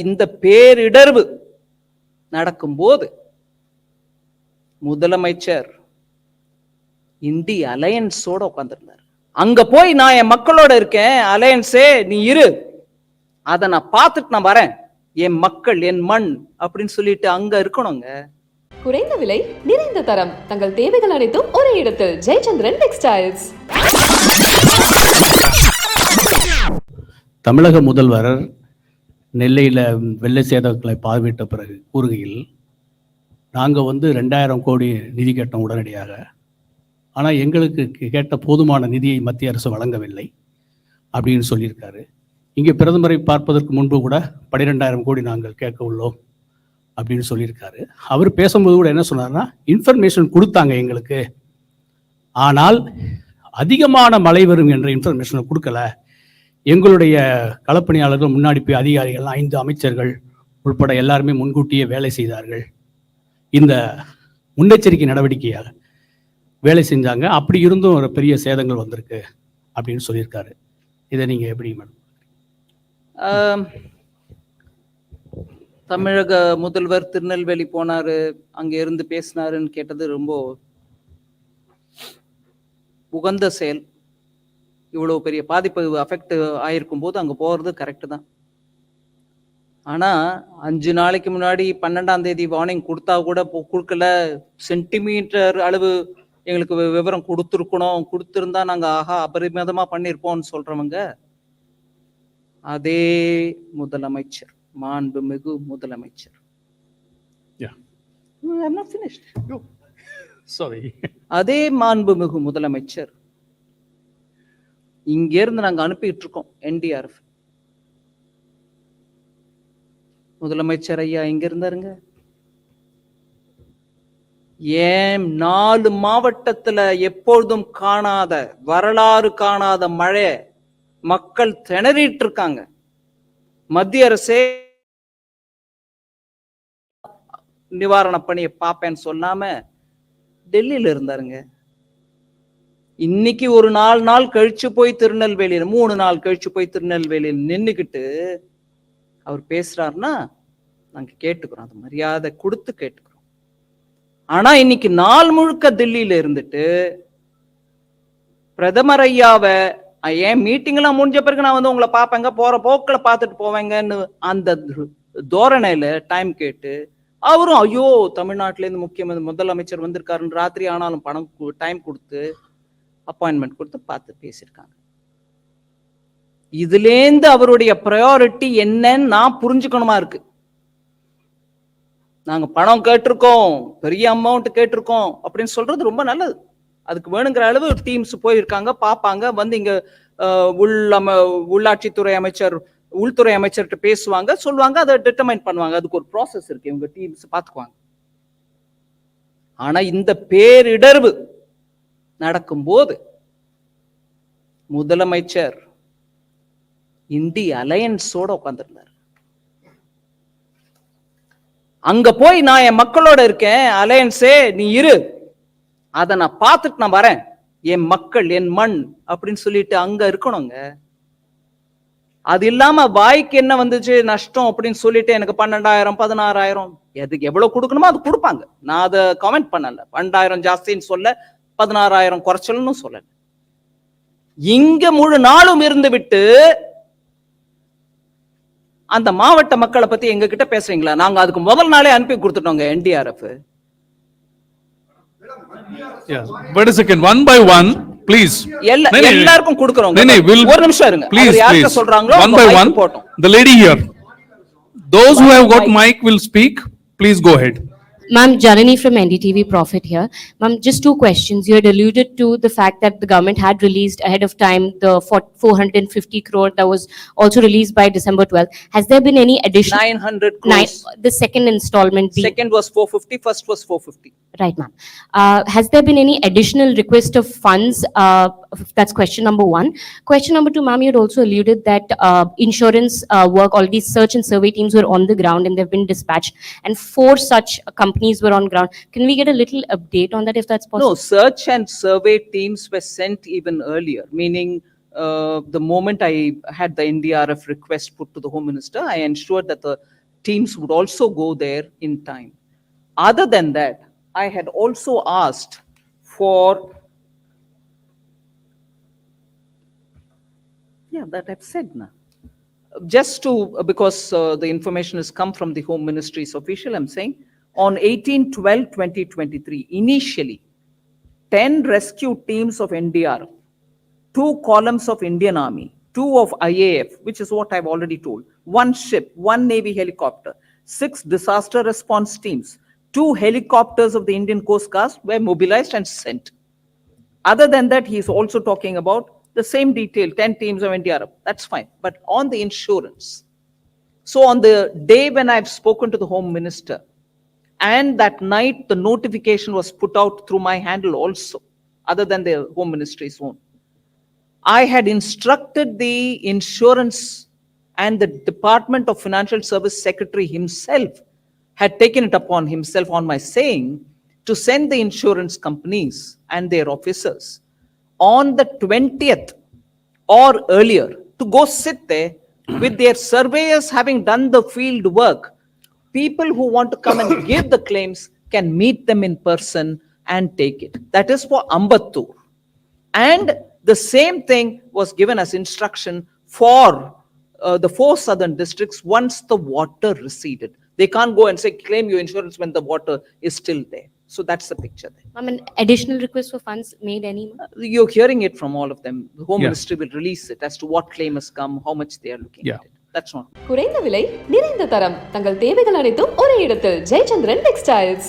இந்த பேரிடர்வு நடக்கும்போது முதலமைச்சர் இந்தி அலையன்ஸோட உட்கார்ந்திருந்தார். அங்க போய் நான் என் மக்களோட இருக்கேன் அலையன்ஸே நீ இரு. அதை நான் பார்த்துட்டு நான் வரேன். என் மக்கள் என் மண் அப்படின்னு சொல்லிட்டு அங்க இருக்கணுங்க. குறைந்த விலை நிறைந்த தரம். தங்கள் தேவைகள் அனைத்தும் ஒரே இடத்தில். ஜெயச்சந்திரன் டெக்ஸ்டைல்ஸ் தமிழக முதல்வர் நெல்லையில் வெள்ளை சேதங்களை பார்வையிட்ட பிறகு கூறுகையில் நாங்கள் வந்து ரெண்டாயிரம் கோடி நிதி கேட்டோம் உடனடியாக. ஆனால் எங்களுக்கு கே- கேட்ட போதுமான நிதியை மத்திய அரசு வழங்கவில்லை அப்படின்னு சொல்லியிருக்காரு. இங்கே பிரதமரை பார்ப்பதற்கு முன்பு கூட பன்னிரெண்டாயிரம் கோடி நாங்கள் கேட்க உள்ளோம் அப்படின்னு சொல்லியிருக்காரு. அவர் பேசும்போது கூட என்ன சொன்னார்னா இன்ஃபர்மேஷன் கொடுத்தாங்க எங்களுக்கு. ஆனால் அதிகமான மழை வரும் என்ற இன்ஃபர்மேஷனை கொடுக்கல. எங்களுடைய களப்பணியாளர்கள் முன்னாடி போய் அதிகாரிகள் ஐந்து அமைச்சர்கள் உட்பட எல்லாருமே முன்கூட்டியே வேலை செய்தார்கள். இந்த முன்னெச்சரிக்கை நடவடிக்கையாக வேலை செஞ்சாங்க. அப்படி இருந்தும் ஒரு பெரிய சேதங்கள் வந்திருக்கு அப்படின்னு சொல்லியிருக்காரு. இதை நீங்கள் எப்படி மேடம் தமிழக முதல்வர் திருநெல்வேலி போனார் அங்கே இருந்து பேசினாருன்னு கேட்டது ரொம்ப உகந்த செயல். இவ்வளவு பெரிய பாதிப்பு அஃபெக்ட் ஆயிருக்கும் போது அங்க போறது கரெக்ட் தான். ஆனா அஞ்சு நாளைக்கு முன்னாடி பன்னெண்டாம் தேதி வார்னிங் கொடுத்தா கூட கொடுக்கல. சென்டிமீட்டர் அளவு எங்களுக்கு விவரம் கொடுத்துருக்கணும். கொடுத்திருந்தா நாங்க ஆஹா அபரிமிதமா பண்ணியிருப்போம்னு சொல்றவங்க அதே முதலமைச்சர் மாண்புமிகு முதலமைச்சர். Yeah. I'm not finished. Sorry அதே மாண்புமிகு முதலமைச்சர் இங்கேருந்து நாங்கள் நாங்க அனுப்பிட்டு இருக்கோம் என்டிஆர்எஃப் முதலமைச்சர் ஐயா எங்க இருந்தாருங்க? ஏன் நாலு மாவட்டத்துல எப்பொழுதும் காணாத வரலாறு காணாத மழை மக்கள் திணறிட்டு இருக்காங்க மத்திய அரசே நிவாரண பணியை பார்ப்பேன்னு சொல்லாம டெல்லியில இருந்தாருங்க. இன்னைக்கு ஒரு நாலு நாள் கழிச்சு போய் திருநெல்வேலியில மூணு நாள் கழிச்சு போய் திருநெல்வேலியில் நின்றுக்கிட்டு அவர் பேசுறாருன்னா நாங்க கேட்டுக்கிறோம். அது மரியாதை கொடுத்து கேட்டுக்கிறோம். ஆனா இன்னைக்கு நாள் முழுக்க தில்லியில இருந்துட்டு பிரதமர் ஐயாவை ஏன் மீட்டிங் எல்லாம் முடிஞ்ச பிறகு நான் வந்து உங்களை பார்ப்பேங்க போற போக்குல பார்த்துட்டு போவேங்கன்னு அந்த தோரணையில டைம் கேட்டு அவரும் ஐயோ தமிழ்நாட்டுல இருந்து முதலமைச்சர் வந்திருக்காருன்னு ராத்திரி ஆனாலும் பணம் டைம் கொடுத்து அப்பாயின்மெண்ட் கொடுத்து பார்த்து பேசியிருக்காங்க. இதுலேருந்து அவருடைய ப்ரையாரிட்டி என்னன்னு நான் புரிஞ்சுக்கணுமா இருக்கு. நாங்கள் பணம் கேட்டிருக்கோம் பெரிய அமௌண்ட் கேட்டிருக்கோம் அப்படின்னு சொல்றது ரொம்ப நல்லது. அதுக்கு வேணுங்கிற அளவு டீம்ஸ் போயிருக்காங்க பார்ப்பாங்க. வந்து இங்க உள் அம உள்ளாட்சித்துறை அமைச்சர் உள்துறை அமைச்சர்கிட்ட பேசுவாங்க சொல்லுவாங்க அதை டிட்டர்மைன் பண்ணுவாங்க. அதுக்கு ஒரு ப்ராசஸ் இருக்கு. இவங்க டீம்ஸ் பார்த்துக்குவாங்க. ஆனா இந்த பேரிடர்வு நடக்கும்போது முதலமைச்சர் இந்தி அலையன்ஸோட உட்கார்ந்திருந்தார். அங்க போய் நான் என் மக்களோட இருக்கேன் அலையன்ஸே நீ இரு. அதை நான் பார்த்துட்டு நான் வரேன். என் மக்கள் என் மண் அப்படின்னு சொல்லிட்டு அங்க இருக்கணுங்க. அது இல்லாம வாய்க்கு என்ன வந்துச்சு? நஷ்டம் அப்படின்னு சொல்லிட்டு எனக்கு பன்னெண்டாயிரம் பதினாறாயிரம் எதுக்கு எவ்வளவு கொடுக்கணுமோ அது கொடுப்பாங்க. நான் அதை கமெண்ட் பண்ணல. பன்னெண்டாயிரம் ஜாஸ்தின்னு சொல்ல பதினாறாயிரம் குறைச்சல்னு சொல்லல இங்க முழு நாளும் இருந்து விட்டு அந்த மாவட்ட மக்களை பத்தி எங்க கிட்ட பேசுறீங்களா நாங்க அதுக்கு முதல் நாளே அனுப்பி கொடுத்துட்டோங்க என்டிஆர்எஃப் nee. எல்லாருக்கும் we'll. ஒரு நிமிஷம் இருங்க அவர் யார்கிட்ட. சொல்றாங்களோ by mic one. போட்டோம் here. Those who One have got mic. mic will speak. Please go ahead. Ma'am, Janani from NDTV Profit here. Ma'am, just two questions. You had alluded to the fact that the government had released ahead of time the 450 crore that was also released by December 12th. Has there been any addition? 900 crores. Nine- The second installment being? Second was 450, first was 450 right ma'am. Uh, has there been any additional request of funds? Uh, that's question number one. Question number two, ma'am, you had also alluded that uh, insurance uh, work, all these search and survey teams were on the ground and they've been dispatched and four such companies were on ground. Can we get a little update on that if that's possible? No, search and survey teams were sent even earlier, meaning uh, the moment I had the NDRF request put to the Home Minister, I ensured that the teams would also go there in time. Other than that, I had also asked for yeah, that I've said now. Just to, because uh, the information has come from the Home Ministry's official, I'm saying, on 18 12 2023, initially, 10 rescue teams of NDR, two columns of Indian Army, two of IAF, which is what I've already told, one ship, one Navy helicopter, six disaster response teams, two helicopters of the Indian Coast Guard were mobilized and sent. Other than that, he is also talking about the same detail 10 teams of NDRF. That's fine. But on the insurance, so on the day when I've spoken to the Home Minister, and that night the notification was put out through my handle also, other than the Home Ministry's own. I had instructed the insurance and the Department of Financial Service Secretary himself had taken it upon himself on my saying to send the insurance companies and their officers on the 20th or earlier to go sit there with their surveyors having done the field work. People who want to come and give the claims can meet them in person and take it. That is for Ambattur. And the same thing was given as instruction for uh, the four southern districts once the water receded. They can't go and say, claim your insurance when the water is still there. So that's the picture there. Ma'am, an additional request for funds made any? You're hearing it from all of them. The Home Yeah. Ministry will release it as to what claim has come, how much they are looking Yeah. at it. That's all. குறைந்த விலை நிறைந்த தரம் தங்கள் தேவைகள் அனைத்தும் ஒரே இடத்தில் Jayachandran textiles